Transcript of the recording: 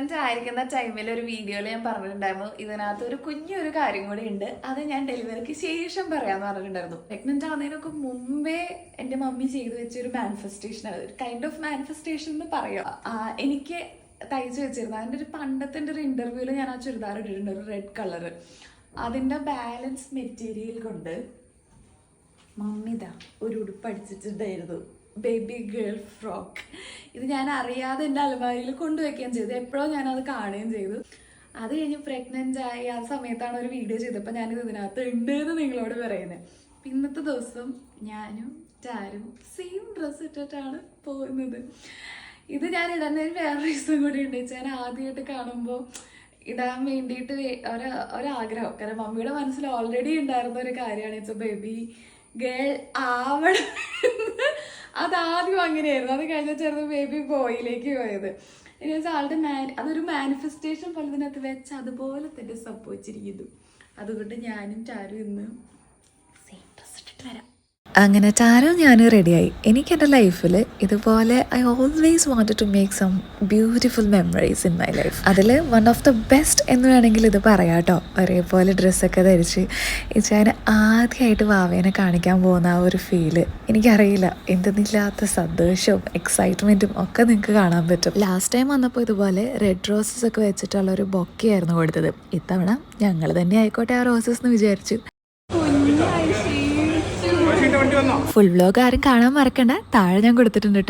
Pregnant ആയിരിക്കുന്ന ടൈമിൽ ഒരു വീഡിയോയിൽ ഞാൻ പറഞ്ഞിട്ടുണ്ടായിരുന്നു. ഇതിനകത്ത് ഒരു കുഞ്ഞൊരു കാര്യം കൂടി ഉണ്ട്. അത് ഞാൻ ഡെലിവറിക്ക് ശേഷം പറയാന്ന് പറഞ്ഞിട്ടുണ്ടായിരുന്നു. പ്രഗ്നന്റ് ആവുന്നതിനൊക്കെ മുമ്പേ എന്റെ മമ്മി ചെയ്തു വെച്ച ഒരു മാനിഫെസ്റ്റേഷൻ ഒരു കൈൻഡ് ഓഫ് മാനിഫെസ്റ്റേഷൻ എന്ന് പറയാം. എനിക്ക് തയ്ച്ചു വെച്ചിരുന്നു. അതിന്റെ ഒരു പണ്ടത്തെ ഒരു ഇന്റർവ്യൂവിൽ ഞാൻ ആ ചുരിദാർ ഇട്ടിട്ടുണ്ട്. ഒരു റെഡ് കളർ അതിന്റെ ബാലൻസ് മെറ്റീരിയൽ കൊണ്ട് മമ്മിത ഒരു ഉടുപ്പ് അടിച്ചിട്ടുണ്ടായിരുന്നു. ബേബി ഗേൾ ഫ്രോക്ക് ഇത് ഞാൻ അറിയാതെ എന്റെ അലമാരിയിൽ കൊണ്ടുവയ്ക്കുകയും ചെയ്തു. എപ്പോഴും ഞാനത് കാണുകയും ചെയ്തു. അത് കഴിഞ്ഞ് പ്രഗ്നന്റ് ആയി ആ സമയത്താണ് ഒരു വീഡിയോ ചെയ്തപ്പോൾ ഞാനിത് ഇതിനകത്ത് ഉണ്ട് എന്ന് നിങ്ങളോട് പറയുന്നത് ഇന്നത്തെ ദിവസം ഞാനും ടാരും സെയിം ഡ്രസ്സ് ഇട്ടിട്ടാണ് പോകുന്നത്. ഇത് ഞാൻ ഇടുന്നതിന് വേറെ റീസൺ കൂടി ഉണ്ട്. ഞാൻ ആദ്യമായിട്ട് കാണുമ്പോൾ ഇടാൻ വേണ്ടിയിട്ട് ഒരു ഒരാഗ്രഹം. കാരണം മമ്മിയുടെ മനസ്സിൽ ഓൾറെഡി ഉണ്ടായിരുന്ന ഒരു കാര്യമാണ്. ഇറ്റ്സ് ബേബി ഗേൾ ആവണം. അതാദ്യം അങ്ങനെയായിരുന്നു. അത് കഴിഞ്ഞ ചേർന്ന് ബേബി ബോയിലേക്ക് പോയത്. ഇനി വെച്ചാൽ ആളുടെ മാൻ അതൊരു മാനിഫെസ്റ്റേഷൻ പോലെ ഇതിനകത്ത് വെച്ച് അതുപോലെ തന്നെ സംഭവിച്ചിരിക്കുന്നു. അതുകൊണ്ട് ഞാനും ചാരും ഇന്ന് അങ്ങനെ ചാരോ ഞാൻ റെഡിയായി എനിക്ക് എന്റെ ലൈഫിൽ ഇതുപോലെ I always wanted to make some beautiful memories in my life അതിൽ വൺ ഓഫ് ദ ബെസ്റ്റ് എന്ന് വേണമെങ്കിൽ ഇത് പറയാം കേട്ടോ. ഒരേപോലെ ഡ്രസ്സൊക്കെ ധരിച്ച് ഞാൻ ആദ്യമായിട്ട് വാവേനെ കാണിക്കാൻ പോകുന്ന ആ ഒരു ഫീൽ എനിക്കറിയില്ല എന്തെന്നില്ലാത്ത സന്തോഷവും എക്സൈറ്റ്മെന്റും ഒക്കെ നിങ്ങൾക്ക് കാണാൻ പറ്റും. ലാസ്റ്റ് ടൈം വന്നപ്പോൾ ഇതുപോലെ റെഡ് റോസസ് ഒക്കെ വെച്ചിട്ടുള്ള ഒരു ബൊക്കെയായിരുന്നു കൊടുത്തത്. ഇത്തവണ ഞങ്ങൾ തന്നെ ആയിക്കോട്ടെ ആ റോസസ് എന്ന് വിചാരിച്ചു. ഫുൾ വ്ലോഗ് ആരും കാണാൻ മറക്കണ്ട. താഴെ ഞാൻ കൊടുത്തിട്ടുണ്ട് കേട്ടോ